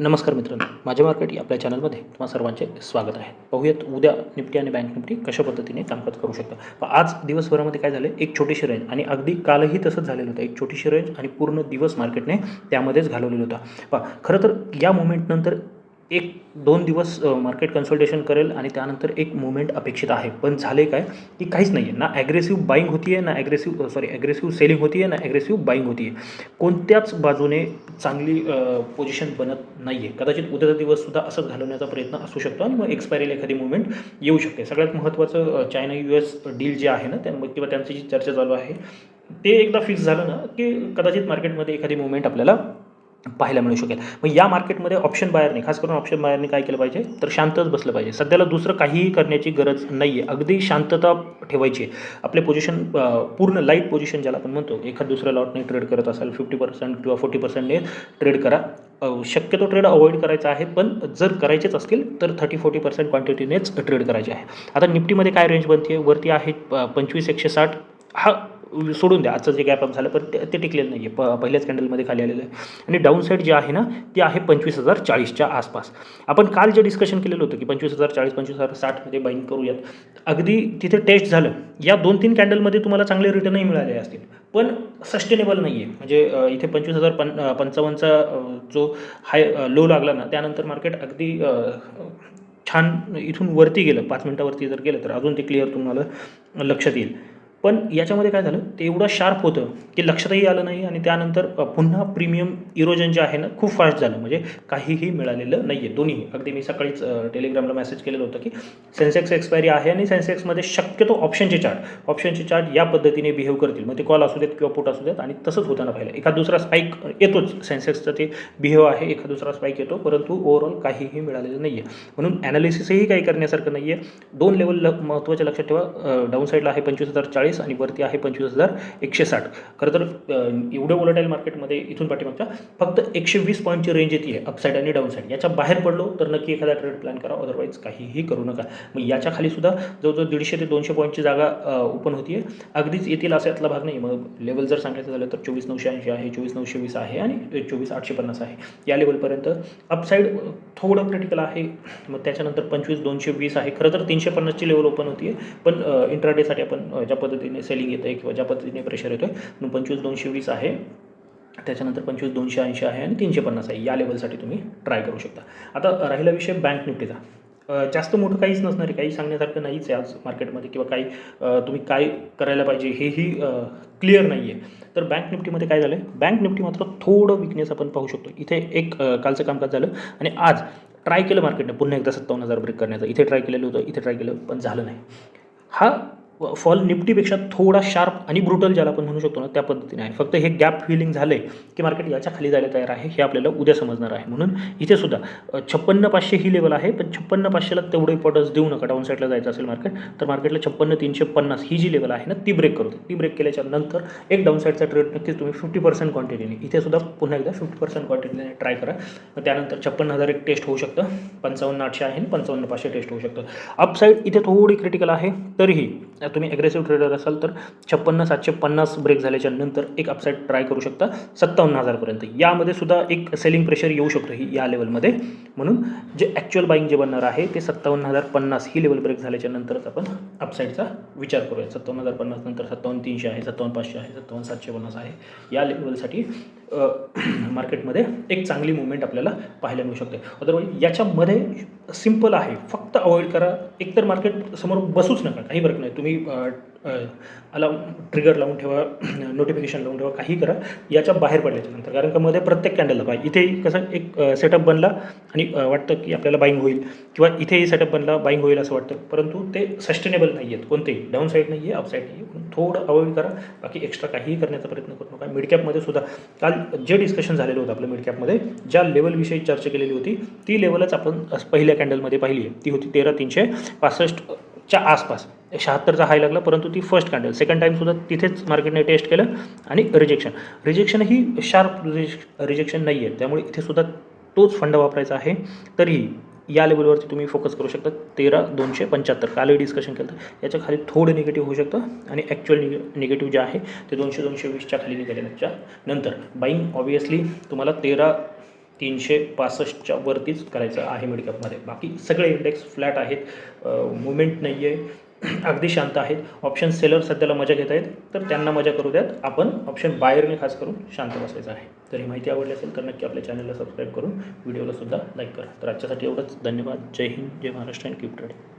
नमस्कार मित्रांनो माझ्या मार्केट या आपल्या चॅनलमध्ये तुम्हा सर्वांचे स्वागत आहे. पाहूयात उद्या निफ्टी आणि बँक निफ्टी कशा पद्धतीने कामकाज करू शकतं आज दिवसभरामध्ये काय झालं? एक छोटीशी रेंज आणि अगदी कालही तसंच झालेलं होतं. एक छोटीशी रेंज आणि पूर्ण दिवस मार्केटने त्यामध्येच घालवलेलं होतं. पहा खरं तर या मुवमेंटनंतर एक दोन दिवस मार्केट कन्सल्टेशन करेल आणि त्यानंतर एक मुवमेंट अपेक्षित आहे. पण झाले काय? की काहीच नाही आहे ना ॲग्रेसिव्ह बाईंग होती आहे ना ॲग्रेसिव्ह सॉरी ॲग्रेसिव्ह सेलिंग होती आहे ना ॲग्रेसिव्ह बाईंग होती आहे कोणत्याच बाजूने चांगली पोझिशन बनत नाही आहे कदाचित उद्याचा दिवससुद्धा असंच घालवण्याचा प्रयत्न असू शकतो आणि मग एक्सपायरीला एखादी मुवमेंट येऊ शकते. सगळ्यात महत्त्वाचं चायना यू एस डील जे आहे ना त्या किंवा त्यांची जी चर्चा चालू आहे ते एकदा फिक्स झालं ना की कदाचित मार्केटमध्ये एखादी मुवमेंट आपल्याला पाहायला मिळू शकेल. मग या मार्केटमध्ये ऑप्शन बायरने खास करून ऑप्शन बाहेरने काय केलं पाहिजे? तर शांतच बसलं पाहिजे. सध्याला दुसरं काहीही करण्याची गरज नाही आहे अगदी शांतता ठेवायची. आहे आपले पोझिशन पूर्ण लाइट पोझिशन ज्याला आपण म्हणतो एखाद दुसऱ्या लॉटने ट्रेड करत असाल फिफ्टी पर्सेंट किंवा फोर्टी पर्सेंटने ट्रेड करा. शक्यतो ट्रेड अवॉइड करायचा आहे पण जर करायचेच असतील तर थर्टी फोर्टी पर्सेंट क्वांटिटीनेच ट्रेड करायचे आहे. आता निफ्टीमध्ये काय रेंज बनते वरती आहे प- पंचवीस एकशे साठ. हा सोडून द्या. आजचं जे गॅप अप झालं पण ते ते टिकलेलं नाही आहे प पहिल्याच कॅन्डलमध्ये खाली आलेलं आहे. आणि डाऊन साईड जे आहे ना ते आहे पंचवीस हजार चाळीसच्या आसपास. आपण काल जे डिस्कशन केलेलं होतं की पंचवीस हजार चाळीस पंचवीस हजार साठमध्ये बाईंग करूयात. अगदी तिथे टेस्ट झालं. या दोन तीन कॅन्डलमध्ये तुम्हाला चांगले रिटर्नही मिळाले असतील. पण सस्टेनेबल नाही आहे म्हणजे इथे पंचवीस हजार पन पंचावन्नचा जो हाय लो लागला ना त्यानंतर मार्केट अगदी छान इथून वरती गेलं. पाच मिनटावरती जर गेलं तर अजून ते क्लिअर तुम्हाला लक्षात येईल. पण याच्यामध्ये काय झालं? ते एवढं शार्प होतं की लक्षातही आलं नाही आणि त्यानंतर पुन्हा प्रीमियम इरोजन जे आहे ना खूप फास्ट झालं. म्हणजे काहीही मिळालेलं नाही आहे दोन्ही. अगदी मी सकाळीच टेलिग्रामला मेसेज केलेलं होतं की सेन्सेक्स एक्सपायरी आहे आणि सेन्सेक्समध्ये शक्यतो ऑप्शनचे चार्ट ऑप्शनचे चार्ट या पद्धतीने बिहेव करतील. मग ते कॉल असू देत किंवा पुट असू देत आणि तसंच होताना पाहिलं. एखाद दुसरा स्पाईक येतोच. सेन्सेक्सचं ते बिहेव आहे. एखाद दुसरा स्पाईक येतो. परंतु ओव्हरऑल काहीही मिळालेलं नाही आहे म्हणून ॲनालिसिसही काही करण्यासारखं नाही आहे दोन लेवल ल महत्त्वाच्या लक्षात ठेवा. डाऊन साईडला आहे पंचवीस हजार चाळीस. आणि वरती आहे पंचवीस हजार एकशे साठ. खरं तर एवढं वोलटाईल मार्केटमध्ये इथून पाठीमागच्या फक्त एकशे वीस पॉईंटची रेंज येते आहे अपसाईड आणि डाऊनसाईड याच्या बाहेर पडलो तर नक्की एखादा ट्रेड प्लॅन करा अदरवाईज काहीही करू नका. मग याच्या सुद्धा जवळजवळ दीडशे ते दोनशे पॉईंटची जागा ओपन होती आहे अगदीच येतील असा यातला भाग नाही. मग लेवल जर सांगायचं झालं तर चोवीस नऊशे ऐंशी आहे चोवीस नऊशे वीस आहे आणि चोवीस आठशे पन्नास आहे. या लेवलपर्यंत अपसाईड थोडं क्रिटिकल आहे. मग त्याच्यानंतर पंचवीस दोनशे वीस आहे. खरं तर तीनशे पन्नासची लेवल ओपन होती आहे पण इंट्राडेसाठी आपण ज्या पद्धतीने सेलिंग येतं आहे किंवा ज्या पद्धतीने प्रेशर येतो आहे मग पंचवीस दोनशे वीस आहे. त्याच्यानंतर पंचवीस दोनशे ऐंशी आहे आणि तीनशे पन्नास आहे. या लेवलसाठी तुम्ही ट्राय करू शकता. आता राहिला विषय बँक निफ्टीचा. जास्त मोठं काहीच नसणार आहे. काही सांगण्यासारखं नाहीच आहे आज मार्केटमध्ये किंवा काही तुम्ही काय करायला पाहिजे हेही क्लिअर नाही आहे तर बँक निफ्टीमध्ये काय झालं आहे बँक निफ्टी मात्र थोडं विकनेस आपण पाहू शकतो. इथे एक कालचं कामकाज झालं आणि आज ट्राय केलं मार्केटने पुन्हा एकदा सत्तावन्न हजार ब्रेक करण्याचं. इथे ट्राय केलेलं होतं इथे ट्राय केलं पण झालं नाही. हा फॉल निफ्टीपेक्षा थोडा शार्प आणि ब्रुटल ज्याला आपण म्हणू शकतो ना त्या पद्धतीने आहे. फक्त हे गॅप फिलिंग झालं आहे की मार्केट याच्या खाली जायला तयार आहे हे आपल्याला उद्या समजणार आहे. म्हणून इथे सुद्धा छप्पन्न पाचशे ही लेवल आहे पण छप्पन्न पाचशेला तेवढं इम्पॉर्टन्स देऊ नका. डाऊन साईडला जायचं असेल मार्केट तर मार्केटला छप्पन्न तीनशे पन्नास ही जी लेवल आहे ना ती ब्रेक करू ती ब्रेक केल्याच्यानंतर एक डाऊन साईडचा ट्रेड नक्कीच तुम्ही फिफ्टी पर्सेंट क्वांटिटीने इथे सुद्धा पुन्हा एकदा फिफ्टी पर्सेंट क्वांटिटीने ट्राय करा. त्यानंतर छप्पन्न हजार एक टेस्ट होऊ शकतं पंचावन्न आठशे आहे आणि पंचावन्न पाचशे टेस्ट होऊ शकतं. अपसाईड इथे थोडी क्रिटिकल आहे तरीही तुम्ही ॲग्रेसिव्ह ट्रेडर असाल तर छप्पन्न सातशे पन्नास ब्रेक झाल्याच्यानंतर एक अपसाईड ट्राय करू शकता. सत्तावन्न हजारपर्यंत. यामध्ये सुद्धा एक सेलिंग प्रेशर येऊ शकतो ही या लेवलमध्ये म्हणून जे ॲक्च्युअल बाईंग जे बनणार आहे ते सत्तावन्न हजार पन्नास ही लेवल ब्रेक झाल्याच्या नंतरच आपण अपसाईडचा विचार करूया. सत्तावन्न हजार पन्नास नंतर सत्तावन्न तीनशे आहे सत्तावन्न पाचशे आहे सत्तावन्न सातशे पन्नास आहे. या लेवलसाठी मार्केटमध्ये एक चांगली मुवमेंट आपल्याला पाहायला मिळू शकते. अदरवाईज याच्यामध्ये सिंपल आहे. फक्त अवॉइड करा. एकतर मार्केट समोर बसूच नका. काही फरक नाही. तुम्ही अलाव ट्रिगर लावून ठेवा नोटिफिकेशन लावून ठेवा काही करा. याच्या बाहेर पडल्याच्या नंतर कारण का मध्ये प्रत्येक कॅन्डलला पाहिजे इथेही कसं एक सेटअप बनला आणि वाटतं की आपल्याला बाईंग होईल. किंवा इथेही सेटअप बनला बाईंग होईल असं वाटतं. परंतु ते सस्टेनेबल नाही आहेत कोणतेही. डाऊन साईड नाही आहे अपसाईड नाही आहे थोडं अवॉइड करा. बाकी एक्स्ट्रा काहीही करण्याचा प्रयत्न करू नका मिडकॅपमध्ये सुद्धा. काल जे डिस्कशन झालेलं होतं आपलं मिडकॅपमध्ये ज्या लेवलविषयी चर्चा केलेली होती ती लेवलच आपण पहिल्या कॅन्डलमध्ये पाहिली आहे. ती होती तेरा तीनशे पासष्टच्या आसपास. शहात्तरचा हाय लागला परंतु ती फर्स्ट कॅन्डल सेकंड टाईमसुद्धा तिथेच मार्केटने टेस्ट केलं आणि रिजेक्शन रिजेक्शन ही शार्प रिजेक्शन नाही आहे त्यामुळे इथे सुद्धा तोच फंड वापरायचा आहे. तरीही या लेवलवरती तुम्ही फोकस करू शकता. तेरा दोनशे पंच्याहत्तर. कालही डिस्कशन केलं तर याच्या खाली थोडं निगेटिव्ह होऊ शकतं आणि ॲक्च्युअल निगे निगेटिव्ह जे आहे ते दोनशे दोनशे वीसच्या खाली निघाल्याच्या नंतर बाईंग ऑब्वियसली तुम्हाला तेरा तीनशे पासष्टच्या वरतीच करायचं आहे मिडकॅपमध्ये बाकी सगळे इंडेक्स फ्लॅट आहेत. मुवमेंट नाही आहे अगदी शांत आहेत. ऑप्शन सेलर सध्याला मजा घेत आहेत. तर त्यांना मजा करू द्यात. आपण ऑप्शन बाहेरने खास करून शांत बसायचं आहे. तर ही माहिती आवडली असेल तर नक्की आपल्या चॅनलला सबस्क्राईब करून व्हिडिओला सुद्धा लाईक करा. तर आजच्यासाठी एवढंच. धन्यवाद. जय हिंद. जय महाराष्ट्र अँड कीप ट्रेडिंग